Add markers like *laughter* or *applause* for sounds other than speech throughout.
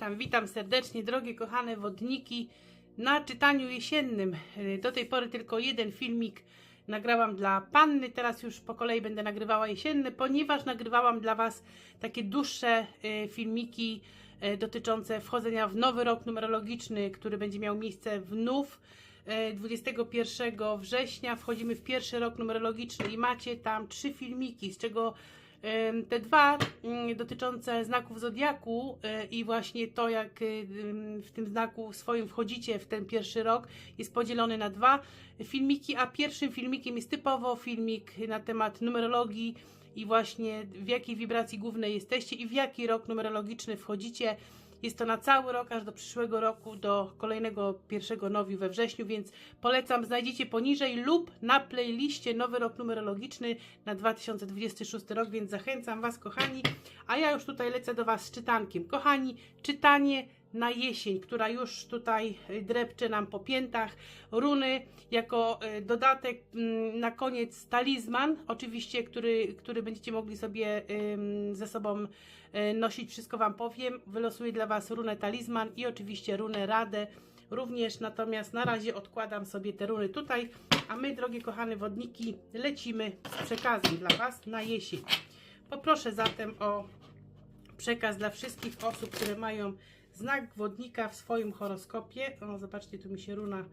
Witam, witam serdecznie, drogie kochane wodniki na czytaniu jesiennym. Y, Do tej pory tylko jeden filmik nagrałam dla panny, teraz już po kolei będę nagrywała jesienny, ponieważ nagrywałam dla Was takie dłuższe y, filmiki y, dotyczące wchodzenia w nowy rok numerologiczny, który będzie miał miejsce wnów. y, 21 września wchodzimy w pierwszy rok numerologiczny i macie tam trzy filmiki, z czego Te dwa ym, dotyczące znaków zodiaku y, i właśnie to, jak ym, w tym znaku swoim wchodzicie w ten pierwszy rok, jest podzielony na dwa filmiki, a pierwszym filmikiem jest typowo filmik na temat numerologii i właśnie w jakiej wibracji głównej jesteście i w jaki rok numerologiczny wchodzicie. Jest to na cały rok, aż do przyszłego roku, do kolejnego pierwszego nowiu we wrześniu, więc polecam, znajdziecie poniżej lub na playliście Nowy Rok Numerologiczny na 2026 rok, więc zachęcam Was, kochani. A ja już tutaj lecę do Was z czytankiem. Kochani, czytanie na jesień, która już tutaj y, drepcze nam po piętach. Runy jako y, dodatek mm, na koniec talizman, oczywiście, który, który będziecie mogli sobie ze sobą y, nosić, wszystko Wam powiem. Wylosuję dla Was runę talizman i oczywiście runę radę również, natomiast na razie odkładam sobie te runy tutaj, a my, drogie kochane wodniki, lecimy z przekazem dla Was na jesień. Poproszę zatem o przekaz dla wszystkich osób, które mają znak wodnika w swoim horoskopie. O, zobaczcie, tu mi się runa,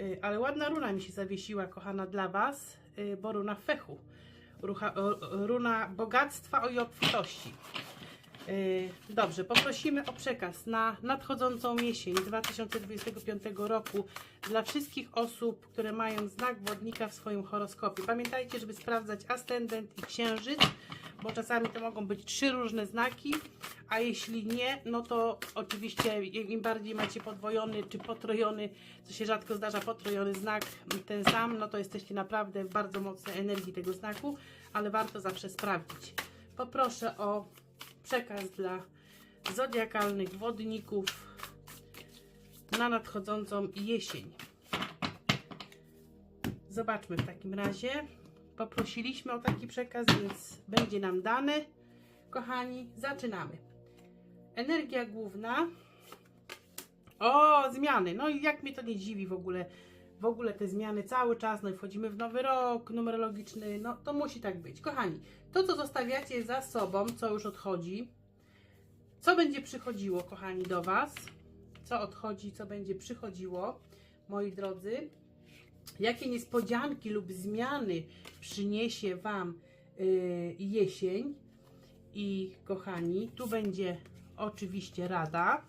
y, ale ładna runa mi się zawiesiła, kochana, dla Was, y, bo runa fechu. Runa bogactwa i obfitości. Y, Dobrze, poprosimy o przekaz na nadchodzącą jesień 2025 roku dla wszystkich osób, które mają znak wodnika w swoim horoskopie. Pamiętajcie, żeby sprawdzać ascendent i księżyc, bo czasami to mogą być trzy różne znaki, a jeśli nie, no to oczywiście im bardziej macie podwojony czy potrojony, co się rzadko zdarza, potrojony znak ten sam, no to jesteście naprawdę w bardzo mocnej energii tego znaku, ale warto zawsze sprawdzić. Poproszę o przekaz dla zodiakalnych wodników na nadchodzącą jesień. Zobaczmy w takim razie. Poprosiliśmy o taki przekaz, więc będzie nam dany. Kochani, zaczynamy. Energia główna. O, zmiany. No i jak mnie to nie dziwi w ogóle. W ogóle te zmiany cały czas, no i wchodzimy w nowy rok numerologiczny, no to musi tak być. Kochani, to co zostawiacie za sobą, co już odchodzi, co będzie przychodziło, kochani, do Was, co odchodzi, co będzie przychodziło, moi drodzy, jakie niespodzianki lub zmiany przyniesie Wam yy, jesień? I kochani, tu będzie oczywiście rada,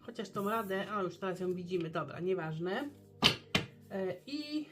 chociaż tą radę, a już teraz ją widzimy, dobra, nieważne. E, I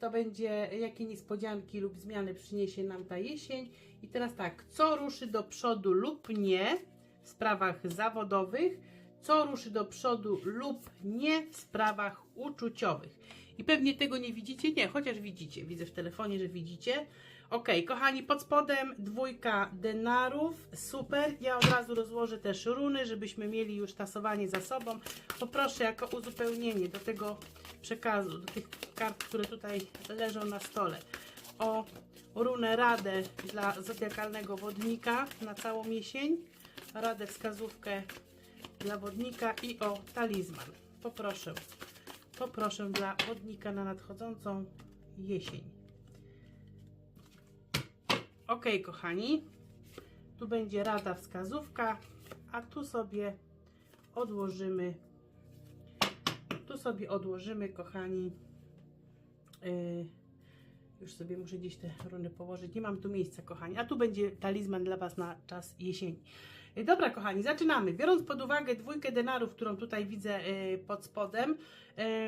to będzie, jakie niespodzianki lub zmiany przyniesie nam ta jesień. I teraz tak, co ruszy do przodu lub nie w sprawach zawodowych, co ruszy do przodu lub nie w sprawach uczuciowych. I pewnie tego nie widzicie, nie, chociaż widzicie, widzę w telefonie, że widzicie. Ok, kochani, pod spodem dwójka denarów, super. Ja od razu rozłożę też runy, żebyśmy mieli już tasowanie za sobą. Poproszę jako uzupełnienie do tego przekazu, do tych kart, które tutaj leżą na stole, o runę radę dla zodiakalnego wodnika na całą jesień, radę wskazówkę dla wodnika i o talizman. Poproszę, poproszę dla wodnika na nadchodzącą jesień. Ok, kochani, tu będzie rada wskazówka, a tu sobie odłożymy, tu sobie odłożymy, kochani, yy, już sobie muszę gdzieś te runy położyć, nie mam tu miejsca, kochani, a tu będzie talizman dla Was na czas jesieni. Yy, Dobra, kochani, zaczynamy. Biorąc pod uwagę dwójkę denarów, którą tutaj widzę yy, pod spodem,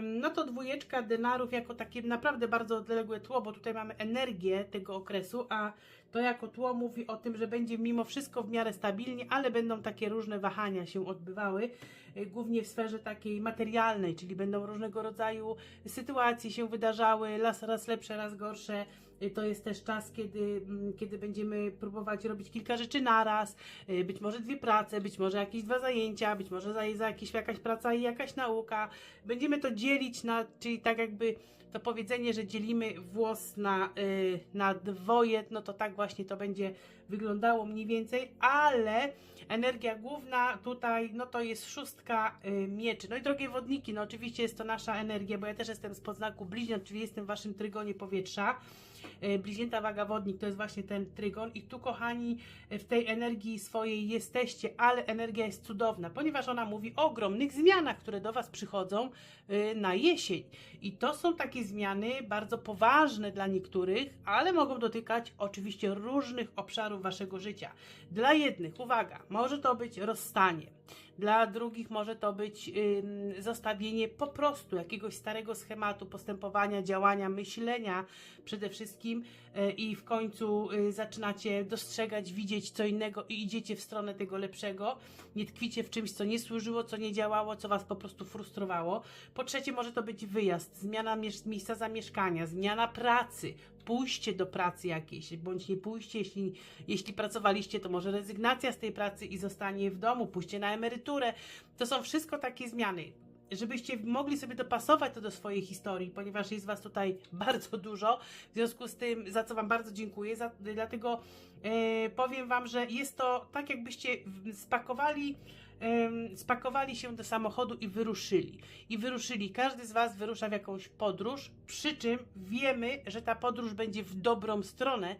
no to dwójeczka denarów jako takie naprawdę bardzo odległe tło, bo tutaj mamy energię tego okresu, a to jako tło mówi o tym, że będzie mimo wszystko w miarę stabilnie, ale będą takie różne wahania się odbywały, y, głównie w sferze takiej materialnej, czyli będą różnego rodzaju sytuacje się wydarzały, raz, raz lepsze, raz gorsze. Y, To jest też czas, kiedy, mm, kiedy będziemy próbować robić kilka rzeczy naraz, y, być może dwie prace, być może jakieś dwa zajęcia, być może za, za jakieś, jakaś praca i jakaś nauka. Będziemy to dzielić na, czyli tak jakby to powiedzenie, że dzielimy włos na, y, na dwoje, no to tak właśnie to będzie wyglądało mniej więcej, ale energia główna tutaj, no to jest szóstka y, mieczy. No i drogie wodniki, no oczywiście jest to nasza energia, bo ja też jestem z podznaku bliźniąt, czyli jestem w waszym trygonie powietrza. Y, Bliźnięta waga wodnik to jest właśnie ten trygon i tu kochani w tej energii swojej jesteście, ale energia jest cudowna, ponieważ ona mówi o ogromnych zmianach, które do was przychodzą y, na jesień. I to są takie zmiany bardzo poważne dla niektórych, ale mogą dotykać oczywiście różnych obszarów waszego życia. Dla jednych, uwaga, może to być rozstanie. Dla drugich może to być zostawienie po prostu jakiegoś starego schematu postępowania, działania, myślenia przede wszystkim y, i w końcu y, zaczynacie dostrzegać, widzieć co innego i idziecie w stronę tego lepszego. Nie tkwicie w czymś, co nie służyło, co nie działało, co was po prostu frustrowało. Po trzecie, może to być wyjazd, zmiana miejsca zamieszkania, zmiana pracy, pójście do pracy jakiejś, bądź nie pójście, jeśli, jeśli pracowaliście, to może rezygnacja z tej pracy i zostanie w domu, pójście na emeryturę. To są wszystko takie zmiany. Żebyście mogli sobie dopasować to do swojej historii, ponieważ jest Was tutaj *laughs* bardzo dużo. W związku z tym, za co Wam bardzo dziękuję, za, dlatego e, powiem Wam, że jest to tak, jakbyście spakowali spakowali się do samochodu i wyruszyli. I wyruszyli. Każdy z Was wyrusza w jakąś podróż, przy czym wiemy, że ta podróż będzie w dobrą stronę,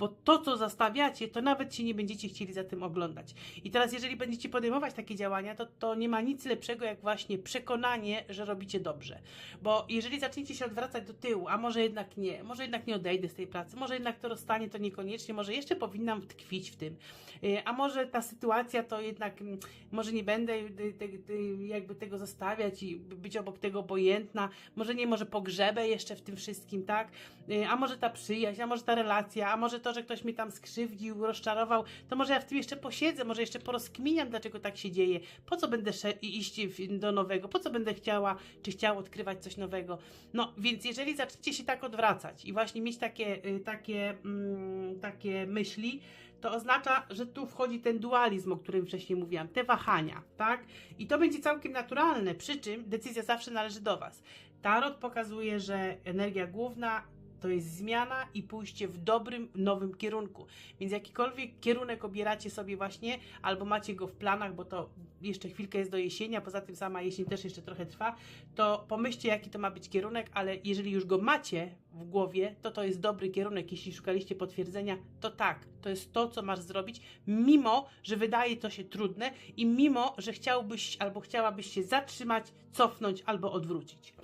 bo to, co zostawiacie, to nawet się nie będziecie chcieli za tym oglądać. I teraz, jeżeli będziecie podejmować takie działania, to, to nie ma nic lepszego, jak właśnie przekonanie, że robicie dobrze. Bo jeżeli zaczniecie się odwracać do tyłu, a może jednak nie, może jednak nie odejdę z tej pracy, może jednak to rozstanie to niekoniecznie, może jeszcze powinnam tkwić w tym, Y, a może ta sytuacja to jednak, mm, może nie będę y, jakby tego zostawiać i być obok tego obojętna, może nie, może pogrzebę jeszcze w tym wszystkim, tak? Y, A może ta przyjaźń, a może ta relacja, a może to, że ktoś mnie tam skrzywdził, rozczarował, to może ja w tym jeszcze posiedzę, może jeszcze porozkminiam, dlaczego tak się dzieje, po co będę iść do nowego, po co będę chciała, czy chciał odkrywać coś nowego. No, więc jeżeli zaczniecie się tak odwracać i właśnie mieć takie, y, takie, mm, takie myśli, to oznacza, że tu wchodzi ten dualizm, o którym wcześniej mówiłam, te wahania, tak? I to będzie całkiem naturalne, przy czym decyzja zawsze należy do Was. Tarot pokazuje, że energia główna to jest zmiana i pójście w dobrym, nowym kierunku. Więc jakikolwiek kierunek obieracie sobie właśnie, albo macie go w planach, bo to jeszcze chwilkę jest do jesieni, a poza tym sama jesień też jeszcze trochę trwa, to pomyślcie, jaki to ma być kierunek, ale jeżeli już go macie w głowie, to to jest dobry kierunek. Jeśli szukaliście potwierdzenia, to tak, to jest to, co masz zrobić, mimo, że wydaje to się trudne i mimo, że chciałbyś albo chciałabyś się zatrzymać, cofnąć albo odwrócić.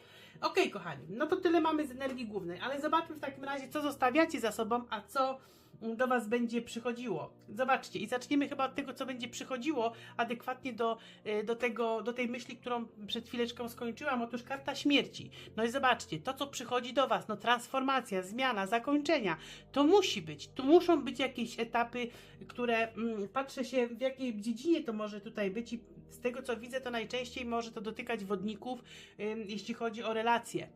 Okej, kochani, no to tyle mamy z energii głównej, ale zobaczmy w takim razie, co zostawiacie za sobą, a co mm, do Was będzie przychodziło. Zobaczcie, i zaczniemy chyba od tego, co będzie przychodziło adekwatnie do, y, do, tego, do tej myśli, którą przed chwileczką skończyłam. Otóż karta śmierci. No i zobaczcie, to, co przychodzi do Was, no transformacja, zmiana, zakończenia, to musi być. Tu muszą być jakieś etapy, które mm, patrzę się, w jakiej dziedzinie to może tutaj być i z tego, co widzę, to najczęściej może to dotykać wodników, jeśli chodzi o relacje.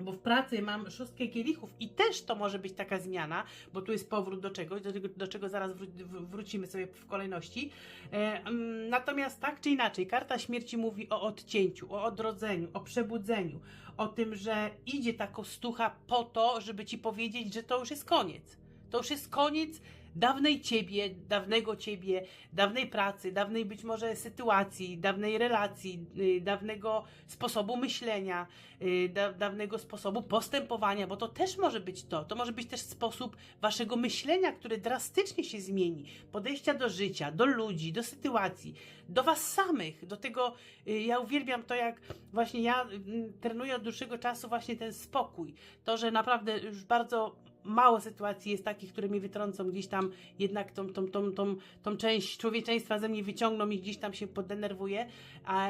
Bo w pracy mam szóstkę kielichów i też to może być taka zmiana, bo tu jest powrót do czegoś, do, tego, do czego zaraz wró- wr- wrócimy sobie w kolejności. E, natomiast tak czy inaczej, karta śmierci mówi o odcięciu, o odrodzeniu, o przebudzeniu, o tym, że idzie ta kostucha po to, żeby ci powiedzieć, że to już jest koniec. To już jest koniec dawnej ciebie, dawnego ciebie, dawnej pracy, dawnej być może sytuacji, dawnej relacji, y, dawnego sposobu myślenia, y, da, dawnego sposobu postępowania, bo to też może być to. To może być też sposób waszego myślenia, który drastycznie się zmieni. Podejścia do życia, do ludzi, do sytuacji, do was samych, do tego. y, Ja uwielbiam to, jak właśnie ja mm, trenuję od dłuższego czasu właśnie ten spokój. To, że naprawdę już bardzo mało sytuacji jest takich, które mnie wytrącą gdzieś tam jednak tą, tą, tą, tą, tą część człowieczeństwa ze mnie wyciągną i gdzieś tam się podenerwuję,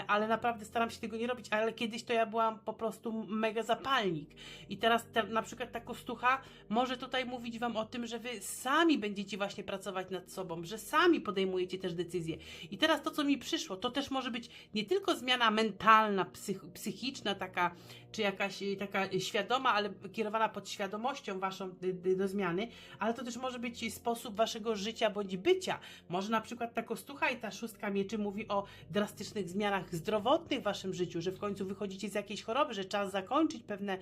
ale naprawdę staram się tego nie robić, ale kiedyś to ja byłam po prostu mega zapalnik. I teraz te, na przykład ta kostucha może tutaj mówić Wam o tym, że Wy sami będziecie właśnie pracować nad sobą, że sami podejmujecie też decyzje. I teraz to, co mi przyszło, to też może być nie tylko zmiana mentalna, psych, psychiczna, taka czy jakaś y, taka świadoma, ale kierowana pod świadomością waszą y, y, do zmiany, ale to też może być sposób waszego życia bądź bycia. Może na przykład ta kostucha i ta szóstka mieczy mówi o drastycznych zmianach zdrowotnych w waszym życiu, że w końcu wychodzicie z jakiejś choroby, że czas zakończyć pewne,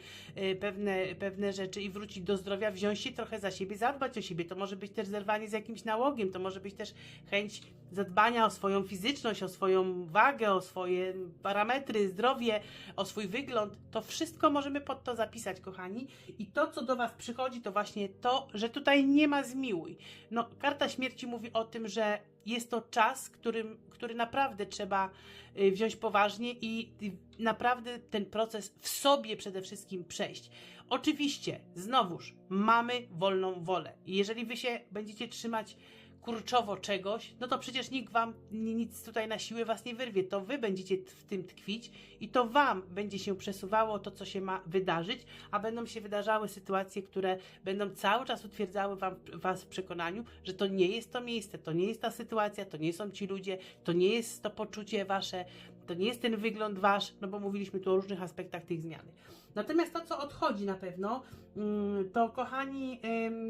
pewne, pewne rzeczy i wrócić do zdrowia, wziąć się trochę za siebie, zadbać o siebie. To może być też zerwanie z jakimś nałogiem, to może być też chęć zadbania o swoją fizyczność, o swoją wagę, o swoje parametry, zdrowie, o swój wygląd. To wszystko możemy pod to zapisać, kochani. I to, co do Was przychodzi, to właśnie to, że tutaj nie ma zmiłuj. No, karta śmierci mówi o tym, że jest to czas, którym, który naprawdę trzeba y, wziąć poważnie i y, naprawdę ten proces w sobie przede wszystkim przejść. Oczywiście, znowuż, mamy wolną wolę. I jeżeli Wy się będziecie trzymać kurczowo czegoś, no to przecież nikt wam ni- nic tutaj na siłę was nie wyrwie. To wy będziecie w tym tkwić i to wam będzie się przesuwało to, co się ma wydarzyć, a będą się wydarzały sytuacje, które będą cały czas utwierdzały wam, was w przekonaniu, że to nie jest to miejsce, to nie jest ta sytuacja, to nie są ci ludzie, to nie jest to poczucie wasze, to nie jest ten wygląd wasz, no bo mówiliśmy tu o różnych aspektach tych zmiany. Natomiast to, co odchodzi na pewno, mm, to kochani,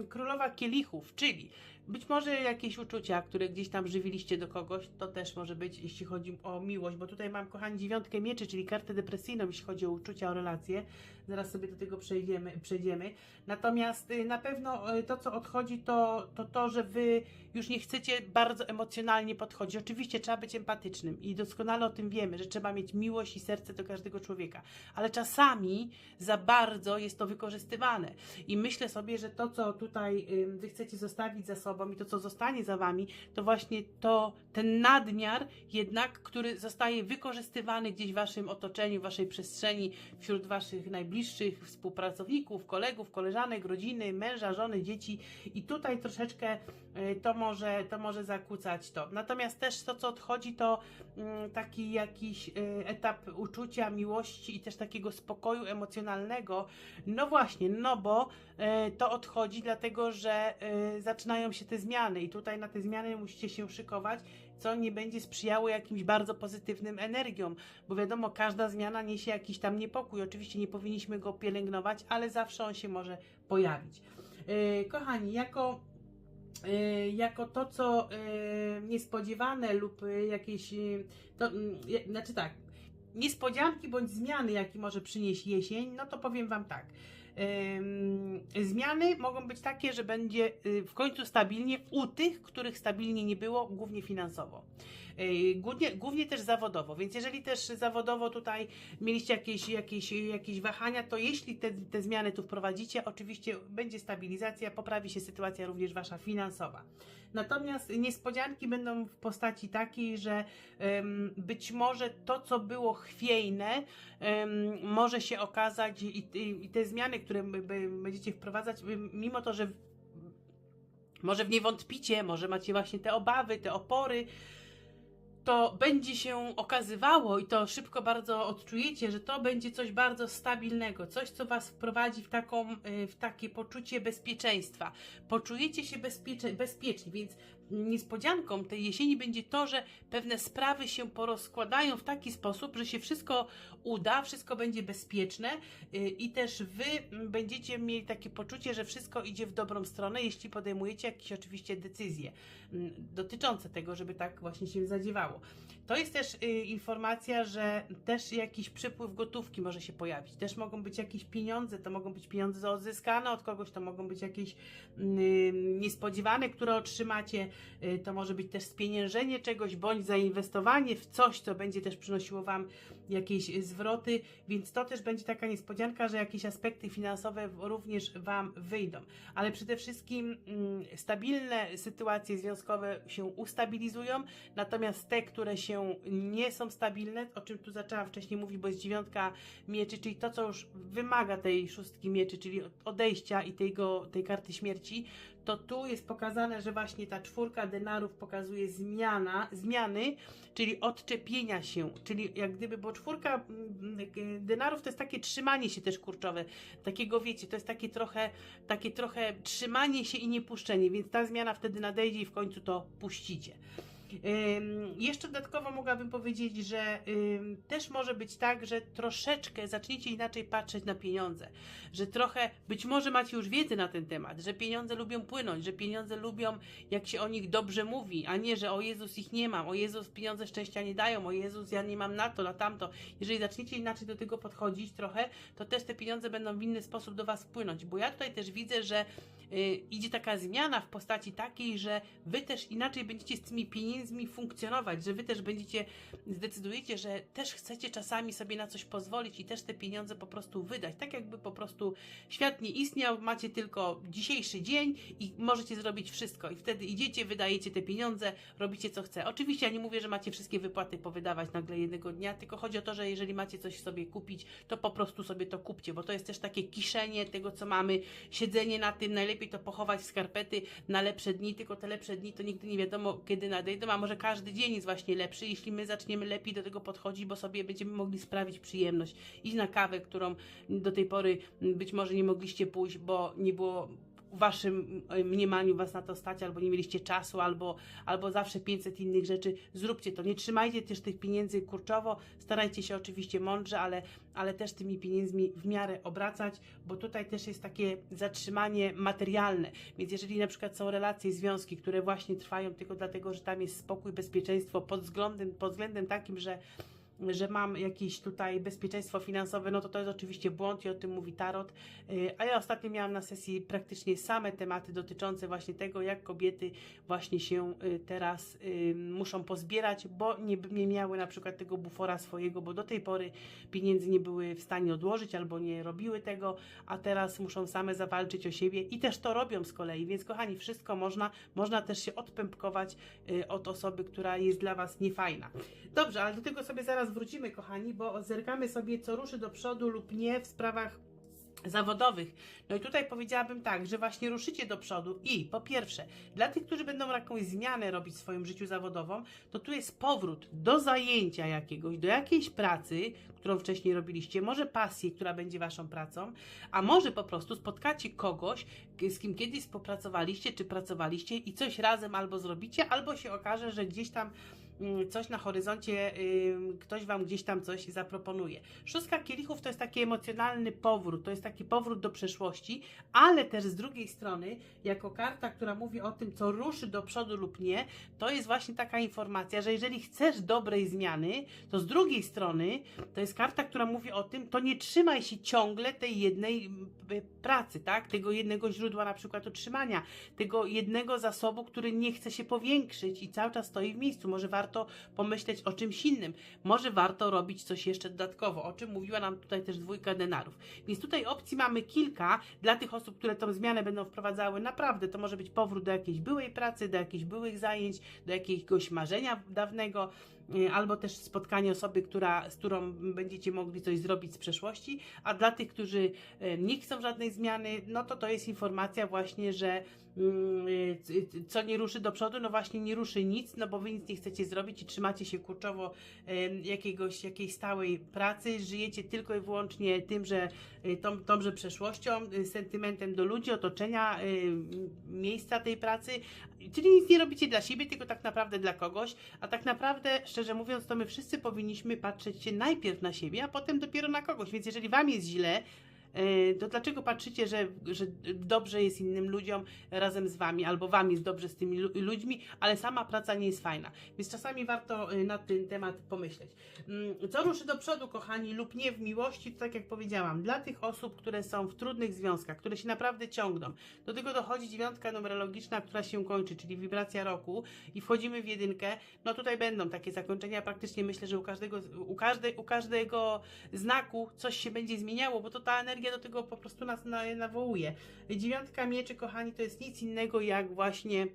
królowa kielichów, czyli być może jakieś uczucia, które gdzieś tam żywiliście do kogoś, to też może być, jeśli chodzi o miłość, bo tutaj mam, kochani, dziewiątkę mieczy, czyli kartę depresyjną, jeśli chodzi o uczucia, o relacje. Zaraz sobie do tego przejdziemy. przejdziemy. Natomiast y, na pewno y, to, co odchodzi, to, to to, że wy już nie chcecie bardzo emocjonalnie podchodzić. Oczywiście trzeba być empatycznym i doskonale o tym wiemy, że trzeba mieć miłość i serce do każdego człowieka, ale czasami za bardzo jest to wykorzystywane. I myślę sobie, że to, co tutaj wy chcecie zostawić za sobą i to, co zostanie za wami, to właśnie to, ten nadmiar jednak, który zostaje wykorzystywany gdzieś w waszym otoczeniu, w waszej przestrzeni, wśród waszych najbliższych współpracowników, kolegów, koleżanek, rodziny, męża, żony, dzieci i tutaj troszeczkę y, to może, to może zakłócać to. Natomiast też to, co odchodzi, to mm, taki jakiś y, etap uczucia, miłości i też takiego spokoju emocjonalnego. No właśnie, no bo y, to odchodzi, dlatego że zaczynają się te zmiany i tutaj na te zmiany musicie się szykować, co nie będzie sprzyjało jakimś bardzo pozytywnym energiom, bo wiadomo, każda zmiana niesie jakiś tam niepokój. Oczywiście nie powinniśmy go pielęgnować, ale zawsze on się może pojawić. Y, kochani, jako y, jako to, co y, niespodziewane lub jakieś, to, znaczy tak, niespodzianki bądź zmiany, jakie może przynieść jesień, no to powiem Wam tak. Zmiany mogą być takie, że będzie y, w końcu stabilnie u tych, których stabilnie nie było, głównie finansowo. Głównie, głównie też zawodowo, więc jeżeli też zawodowo tutaj mieliście jakieś, jakieś, jakieś wahania, to jeśli te, te zmiany tu wprowadzicie, oczywiście będzie stabilizacja, poprawi się sytuacja również wasza finansowa. Natomiast niespodzianki będą w postaci takiej, że em, być może to, co było chwiejne, em, może się okazać i, i, i te zmiany, które będziecie wprowadzać, mimo to, że może w nie wątpicie, może macie właśnie te obawy, te opory, to będzie się okazywało i to szybko bardzo odczujecie, że to będzie coś bardzo stabilnego, coś, co Was wprowadzi w, taką, y, w takie poczucie bezpieczeństwa. Poczujecie się bezpiecze, bezpieczni, więc niespodzianką tej jesieni będzie to, że pewne sprawy się porozkładają w taki sposób, że się wszystko uda, wszystko będzie bezpieczne y, i też Wy mm, będziecie mieli takie poczucie, że wszystko idzie w dobrą stronę, jeśli podejmujecie jakieś oczywiście decyzje mm, dotyczące tego, żeby tak właśnie się zadziewało. To jest też y, informacja, że też jakiś przepływ gotówki może się pojawić. Też mogą być jakieś pieniądze, to mogą być pieniądze odzyskane od kogoś, to mogą być jakieś y, niespodziewane, które otrzymacie. Y, to może być też spieniężenie czegoś, bądź zainwestowanie w coś, co będzie też przynosiło Wam jakieś y, zwroty, więc to też będzie taka niespodzianka, że jakieś aspekty finansowe również Wam wyjdą. Ale przede wszystkim mm, stabilne sytuacje związkowe się ustabilizują, natomiast te, które się nie są stabilne, o czym tu zaczęłam wcześniej mówić, bo jest dziewiątka mieczy, czyli to, co już wymaga tej szóstki mieczy, czyli odejścia i tego, tej karty śmierci, to tu jest pokazane, że właśnie ta czwórka denarów pokazuje zmiana, zmiany, czyli odczepienia się, czyli jak gdyby, bo czwórka mm, denarów to jest takie trzymanie się też kurczowe, takiego wiecie, to jest takie trochę, takie trochę trzymanie się i nie puszczenie, więc ta zmiana wtedy nadejdzie i w końcu to puścicie. Jeszcze dodatkowo mogłabym powiedzieć, że też może być tak, że troszeczkę zaczniecie inaczej patrzeć na pieniądze, że trochę, być może macie już wiedzę na ten temat, że pieniądze lubią płynąć, że pieniądze lubią, jak się o nich dobrze mówi, a nie, że o Jezus ich nie mam, o Jezus pieniądze szczęścia nie dają, o Jezus ja nie mam na to, na tamto. Jeżeli zaczniecie inaczej do tego podchodzić trochę, to też te pieniądze będą w inny sposób do Was wpłynąć, bo ja tutaj też widzę, że y, idzie taka zmiana w postaci takiej, że Wy też inaczej będziecie z tymi pieniędzmi funkcjonować, że Wy też będziecie, zdecydujecie, że też chcecie czasami sobie na coś pozwolić i też te pieniądze po prostu wydać, tak jakby po prostu świat nie istniał, macie tylko dzisiejszy dzień i możecie zrobić wszystko i wtedy idziecie, wydajecie te pieniądze, robicie co chce. Oczywiście ja nie mówię, że macie wszystkie wypłaty powydawać nagle jednego dnia, tylko chodzi o to, że jeżeli macie coś sobie kupić, to po prostu sobie to kupcie, bo to jest też takie kiszenie tego, co mamy, siedzenie na tym, najlepiej to pochować w skarpety na lepsze dni, tylko te lepsze dni to nigdy nie wiadomo, kiedy nadejdą, a może każdy dzień jest właśnie lepszy, jeśli my zaczniemy lepiej do tego podchodzić, bo sobie będziemy mogli sprawić przyjemność, iść na kawę, którą do tej pory być może nie mogliście pójść, bo nie było waszym e, mniemaniu was na to stać, albo nie mieliście czasu, albo, albo zawsze 500 innych rzeczy, zróbcie to. Nie trzymajcie też tych pieniędzy kurczowo, starajcie się oczywiście mądrze, ale, ale też tymi pieniędzmi w miarę obracać, bo tutaj też jest takie zatrzymanie materialne. Więc jeżeli na przykład są relacje, związki, które właśnie trwają tylko dlatego, że tam jest spokój, bezpieczeństwo pod względem, pod względem takim, że że mam jakieś tutaj bezpieczeństwo finansowe, no to to jest oczywiście błąd i o tym mówi Tarot. Y, A ja ostatnio miałam na sesji praktycznie same tematy dotyczące właśnie tego, jak kobiety właśnie się y, teraz y, muszą pozbierać, bo nie, nie miały na przykład tego bufora swojego, bo do tej pory pieniędzy nie były w stanie odłożyć albo nie robiły tego, a teraz muszą same zawalczyć o siebie i też to robią z kolei, więc kochani, wszystko można, można też się odpępkować od osoby, która jest dla Was niefajna. Dobrze, ale do tego sobie zaraz wrócimy, kochani, bo zerkamy sobie, co ruszy do przodu lub nie w sprawach zawodowych. No i tutaj powiedziałabym tak, że właśnie ruszycie do przodu i po pierwsze, dla tych, którzy będą jakąś zmianę robić w swoim życiu zawodowym, to tu jest powrót do zajęcia jakiegoś, do jakiejś pracy, którą wcześniej robiliście, może pasji, która będzie waszą pracą, a może po prostu spotkacie kogoś, z kim kiedyś współpracowaliście, czy pracowaliście i coś razem albo zrobicie, albo się okaże, że gdzieś tam coś na horyzoncie, ym, ktoś Wam gdzieś tam coś zaproponuje. Szóstka kielichów to jest taki emocjonalny powrót, to jest taki powrót do przeszłości, ale też z drugiej strony, jako karta, która mówi o tym, co ruszy do przodu lub nie, to jest właśnie taka informacja, że jeżeli chcesz dobrej zmiany, to z drugiej strony to jest karta, która mówi o tym, to nie trzymaj się ciągle tej jednej mm, pracy, tak? Tego jednego źródła na przykład utrzymania, tego jednego zasobu, który nie chce się powiększyć i cały czas stoi w miejscu. Może warto pomyśleć o czymś innym. Może warto robić coś jeszcze dodatkowo, o czym mówiła nam tutaj też dwójka denarów. Więc tutaj opcji mamy kilka dla tych osób, które tą zmianę będą wprowadzały. Naprawdę to może być powrót do jakiejś byłej pracy, do jakichś byłych zajęć, do jakiegoś marzenia dawnego, y, albo też spotkanie osoby, która, z którą będziecie mogli coś zrobić z przeszłości, a dla tych, którzy y, nie chcą żadnej zmiany, no to to jest informacja właśnie, że co nie ruszy do przodu, no właśnie nie ruszy nic, no bo wy nic nie chcecie zrobić i trzymacie się kurczowo jakiegoś, jakiejś stałej pracy, żyjecie tylko i wyłącznie tym, że y, tą, tąże przeszłością, y, sentymentem do ludzi, otoczenia, y, miejsca tej pracy, czyli nic nie robicie dla siebie, tylko tak naprawdę dla kogoś, a tak naprawdę, szczerze mówiąc, to my wszyscy powinniśmy patrzeć się najpierw na siebie, a potem dopiero na kogoś, więc jeżeli wam jest źle, to dlaczego patrzycie, że, że dobrze jest innym ludziom razem z wami, albo wam jest dobrze z tymi lu- ludźmi, ale sama praca nie jest fajna. Więc czasami warto e, na ten temat pomyśleć. Mm, Co ruszy do przodu, kochani, lub nie w miłości, to tak jak powiedziałam, dla tych osób, które są w trudnych związkach, które się naprawdę ciągną. Do tego dochodzi dziewiątka numerologiczna, która się kończy, czyli wibracja roku i wchodzimy w jedynkę. No tutaj będą takie zakończenia, praktycznie myślę, że u każdego, u, każde, u każdego znaku coś się będzie zmieniało, bo to ta energia do tego po prostu nas na, nawołuje. Dziewiątka mieczy, kochani, to jest nic innego jak właśnie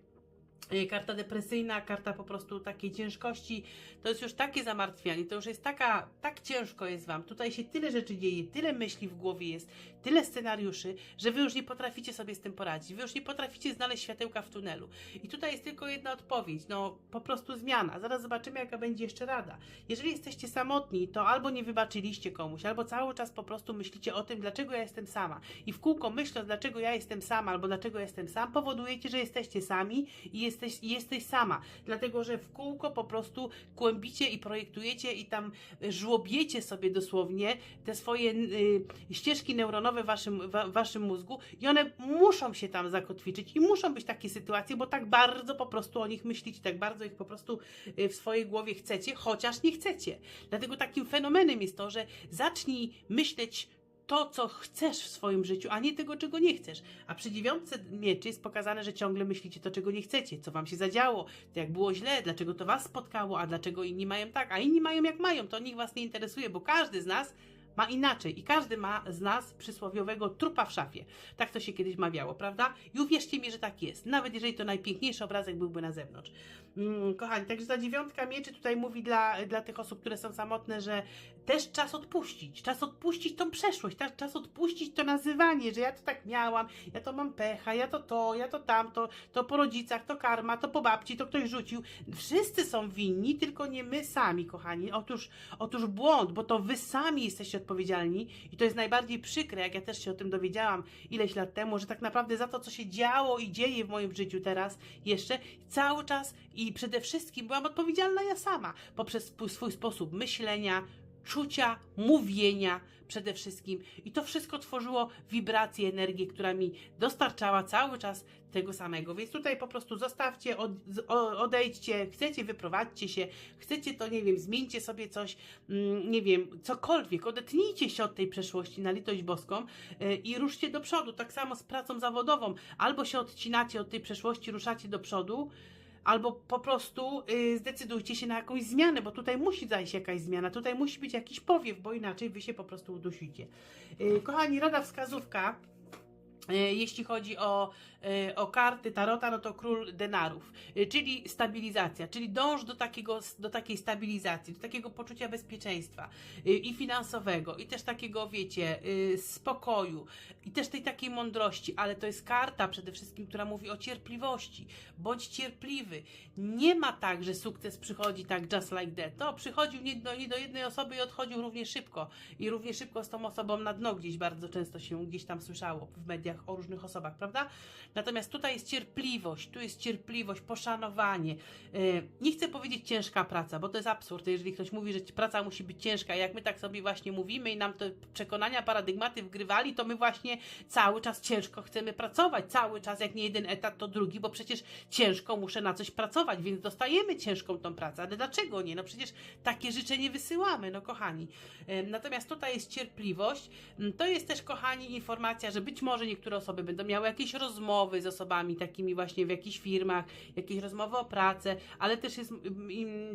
y, karta depresyjna, karta po prostu takiej ciężkości, to jest już takie zamartwianie, to już jest taka, tak ciężko jest Wam, tutaj się tyle rzeczy dzieje, tyle myśli w głowie jest, tyle scenariuszy, że wy już nie potraficie sobie z tym poradzić, wy już nie potraficie znaleźć światełka w tunelu. I tutaj jest tylko jedna odpowiedź, no po prostu zmiana. Zaraz zobaczymy, jaka będzie jeszcze rada. Jeżeli jesteście samotni, to albo nie wybaczyliście komuś, albo cały czas po prostu myślicie o tym, dlaczego ja jestem sama. I w kółko myśląc, dlaczego ja jestem sama, albo dlaczego jestem sam, powodujecie, że jesteście sami i jesteś, jesteś sama. Dlatego, że w kółko po prostu kłębicie i projektujecie i tam żłobiecie sobie dosłownie te swoje y, ścieżki neuronowe w waszym, wa, waszym mózgu i one muszą się tam zakotwiczyć i muszą być takie sytuacje, bo tak bardzo po prostu o nich myślicie, tak bardzo ich po prostu y, w swojej głowie chcecie, chociaż nie chcecie. Dlatego takim fenomenem jest to, że zacznij myśleć to, co chcesz w swoim życiu, a nie tego, czego nie chcesz. A przy dziewiątce mieczy jest pokazane, że ciągle myślicie to, czego nie chcecie, co wam się zadziało, jak było źle, dlaczego to was spotkało, a dlaczego inni mają tak, a inni mają jak mają, to nikt was nie interesuje, bo każdy z nas ma inaczej i każdy ma z nas przysłowiowego trupa w szafie. Tak to się kiedyś mawiało, prawda? I uwierzcie mi, że tak jest. Nawet jeżeli to najpiękniejszy obrazek byłby na zewnątrz. Mm, kochani, także ta dziewiątka mieczy tutaj mówi dla, dla tych osób, które są samotne, że też czas odpuścić. Czas odpuścić tą przeszłość, czas, czas odpuścić to nazywanie, że ja to tak miałam, ja to mam pecha, ja to to, ja to tamto, to po rodzicach, to karma, to po babci, to ktoś rzucił. Wszyscy są winni, tylko nie my sami, kochani. Otóż, otóż błąd, bo to wy sami jesteście odpowiedzialni i to jest najbardziej przykre, jak ja też się o tym dowiedziałam ileś lat temu, że tak naprawdę za to, co się działo i dzieje w moim życiu teraz jeszcze, cały czas i przede wszystkim byłam odpowiedzialna ja sama poprzez swój sposób myślenia, czucia, mówienia przede wszystkim. I to wszystko tworzyło wibrację, energię, która mi dostarczała cały czas tego samego. Więc tutaj po prostu zostawcie, od, odejdźcie, chcecie, wyprowadźcie się, chcecie to, nie wiem, zmieńcie sobie coś, mm, nie wiem, cokolwiek, odetnijcie się od tej przeszłości na litość boską yy, i ruszcie do przodu. Tak samo z pracą zawodową. Albo się odcinacie od tej przeszłości, ruszacie do przodu, albo po prostu y, zdecydujcie się na jakąś zmianę, bo tutaj musi zajść jakaś zmiana, tutaj musi być jakiś powiew, bo inaczej wy się po prostu udusicie. Y, kochani, rada wskazówka jeśli chodzi o, e, o karty Tarota, no to król denarów, e, czyli stabilizacja, czyli dąż do, takiego, do takiej stabilizacji, do takiego poczucia bezpieczeństwa i finansowego, i też takiego, wiecie, spokoju, i też tej takiej mądrości, ale to jest karta przede wszystkim, która mówi o cierpliwości. Bądź cierpliwy. Nie ma tak, że sukces przychodzi tak just like that. To przychodził nie do, nie do jednej osoby i odchodził równie szybko. I równie szybko z tą osobą na dno gdzieś bardzo często się gdzieś tam słyszało w mediach o różnych osobach, prawda? Natomiast tutaj jest cierpliwość, tu jest cierpliwość, poszanowanie. E, nie chcę powiedzieć ciężka praca, bo to jest absurd, jeżeli ktoś mówi, że praca musi być ciężka. Jak my tak sobie właśnie mówimy i nam te przekonania, paradygmaty wgrywali, to my właśnie cały czas ciężko chcemy pracować. Cały czas, jak nie jeden etat, to drugi, bo przecież ciężko muszę na coś pracować, więc dostajemy ciężką tą pracę. Ale dlaczego nie? No przecież takie życzenie wysyłamy, no kochani. E, natomiast tutaj jest cierpliwość. Mm, to jest też, kochani, informacja, że być może niektórzy niektóre osoby będą miały jakieś rozmowy z osobami takimi właśnie w jakichś firmach, jakieś rozmowy o pracę, ale też jest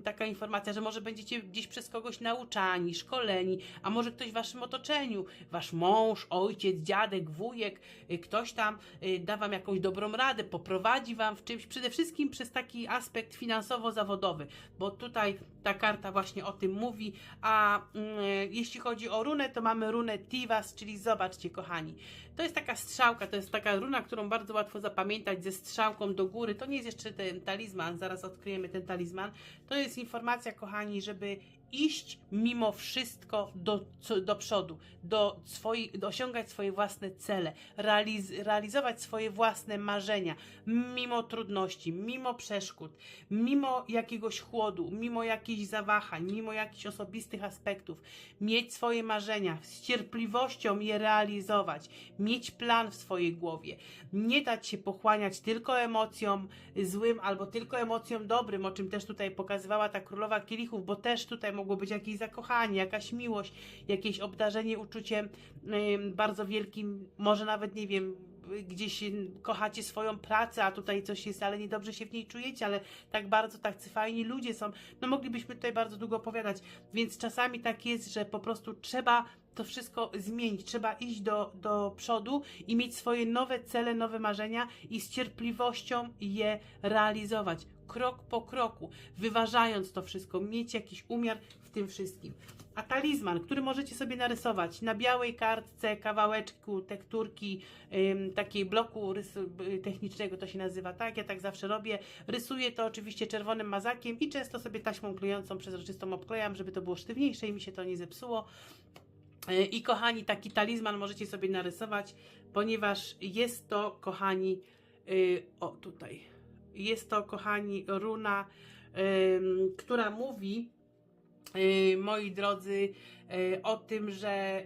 taka informacja, że może będziecie gdzieś przez kogoś nauczani, szkoleni, a może ktoś w waszym otoczeniu, wasz mąż, ojciec, dziadek, wujek, y, ktoś tam y, da wam jakąś dobrą radę, poprowadzi wam w czymś, przede wszystkim przez taki aspekt finansowo-zawodowy, bo tutaj ta karta właśnie o tym mówi, a mm, jeśli chodzi o runę, to mamy runę Tivas, czyli zobaczcie kochani, to jest taka strzałka, to jest taka runa, którą bardzo łatwo zapamiętać ze strzałką do góry. To nie jest jeszcze ten talizman, zaraz odkryjemy ten talizman. To jest informacja, kochani, żeby iść mimo wszystko do, do przodu, do, swoi, osiągać swoje własne cele, realiz, realizować swoje własne marzenia, mimo trudności, mimo przeszkód, mimo jakiegoś chłodu, mimo jakichś zawahań, mimo jakichś osobistych aspektów, mieć swoje marzenia, z cierpliwością je realizować, mieć plan w swojej głowie, nie dać się pochłaniać tylko emocjom złym albo tylko emocjom dobrym, o czym też tutaj pokazywała ta królowa kielichów, bo też tutaj mogło być jakieś zakochanie, jakaś miłość, jakieś obdarzenie uczuciem bardzo wielkim, może nawet, nie wiem, gdzieś kochacie swoją pracę, a tutaj coś jest, ale niedobrze się w niej czujecie, ale tak bardzo tacy fajni ludzie są. No moglibyśmy tutaj bardzo długo opowiadać, więc czasami tak jest, że po prostu trzeba to wszystko zmienić. Trzeba iść do, do przodu i mieć swoje nowe cele, nowe marzenia i z cierpliwością je realizować. Krok po kroku, wyważając to wszystko, mieć jakiś umiar w tym wszystkim. A talizman, który możecie sobie narysować na białej kartce, kawałeczku tekturki, ym, takiej bloku technicznego to się nazywa, tak? Ja tak zawsze robię. Rysuję to oczywiście czerwonym mazakiem i często sobie taśmą klejącą przezroczystą obklejam, żeby to było sztywniejsze i mi się to nie zepsuło. Y, I kochani, taki talizman możecie sobie narysować, ponieważ jest to, kochani, y, o tutaj, jest to, kochani, runa, która mówi, y, moi drodzy, o tym, że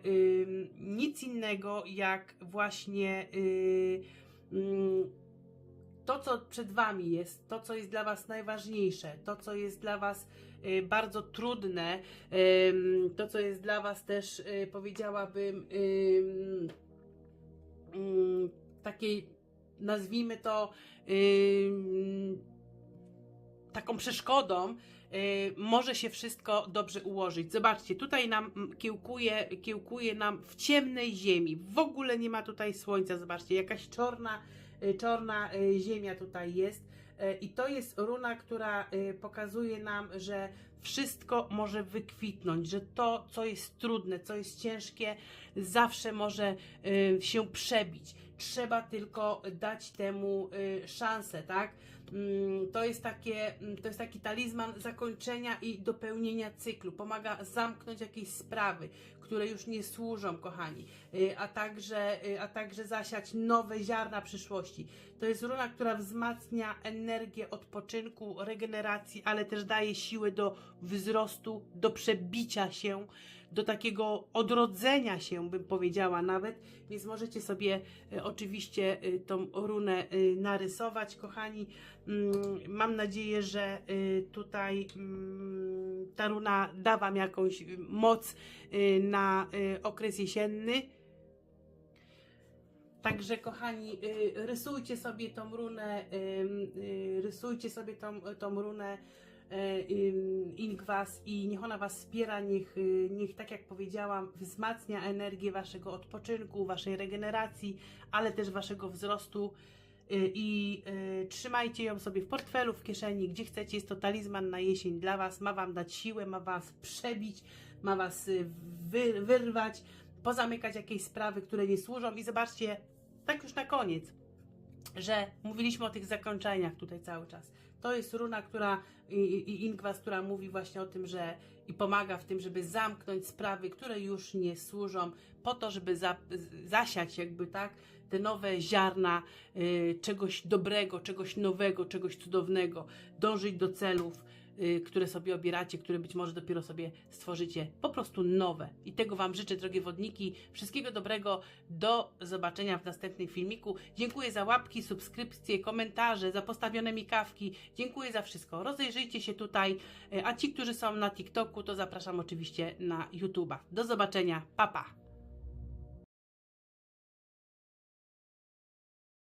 nic innego jak właśnie mm, to, co przed Wami jest, to, co jest dla Was najważniejsze, to, co jest dla Was bardzo trudne, to, co jest dla Was też, y, powiedziałabym, ym, ym, takiej, nazwijmy to, taką przeszkodą, y, może się wszystko dobrze ułożyć. Zobaczcie, tutaj nam kiełkuje, kiełkuje nam w ciemnej ziemi. W ogóle nie ma tutaj słońca. Zobaczcie, jakaś czarna, y, czarna y, ziemia tutaj jest. Y, I to jest runa, która y, pokazuje nam, że wszystko może wykwitnąć, że to, co jest trudne, co jest ciężkie, zawsze może y, się przebić. Trzeba tylko dać temu szansę, tak? Mm, To jest, takie, mm, to jest taki talizman zakończenia i dopełnienia cyklu. Pomaga zamknąć jakieś sprawy, które już nie służą, kochani, a także, y, a także zasiać nowe ziarna przyszłości. To jest runa, która wzmacnia energię odpoczynku, regeneracji, ale też daje siłę do wzrostu, do przebicia się, do takiego odrodzenia się, bym powiedziała nawet. Więc możecie sobie y, oczywiście y, tą runę y, narysować, kochani. Mm, Mam nadzieję, że y, tutaj mm, ta runa da Wam jakąś y, moc y, na y, okres jesienny. Także kochani, y, rysujcie sobie tą runę, y, rysujcie sobie tą, tą runę ym, Ingwas i niech ona Was wspiera, niech, y, niech tak jak powiedziałam, wzmacnia energię Waszego odpoczynku, Waszej regeneracji, ale też Waszego wzrostu i trzymajcie ją sobie w portfelu, w kieszeni, gdzie chcecie, jest to talizman na jesień dla Was, ma Wam dać siłę, ma Was przebić, ma Was wy, wyrwać, pozamykać jakieś sprawy, które nie służą. I zobaczcie, tak już na koniec, że mówiliśmy o tych zakończeniach tutaj cały czas. To jest runa, która i, i Ingwas, która mówi właśnie o tym, że i pomaga w tym, żeby zamknąć sprawy, które już nie służą, po to, żeby za, zasiać jakby tak te nowe ziarna y, czegoś dobrego, czegoś nowego, czegoś cudownego, dążyć do celów, które sobie obieracie, które być może dopiero sobie stworzycie po prostu nowe. I tego Wam życzę, drogie wodniki. Wszystkiego dobrego. Do zobaczenia w następnym filmiku. Dziękuję za łapki, subskrypcje, komentarze, za postawione mi kawki. Dziękuję za wszystko. Rozejrzyjcie się tutaj. Y, A ci, którzy są na TikToku, to zapraszam oczywiście na YouTube'a. Do zobaczenia. Pa, pa.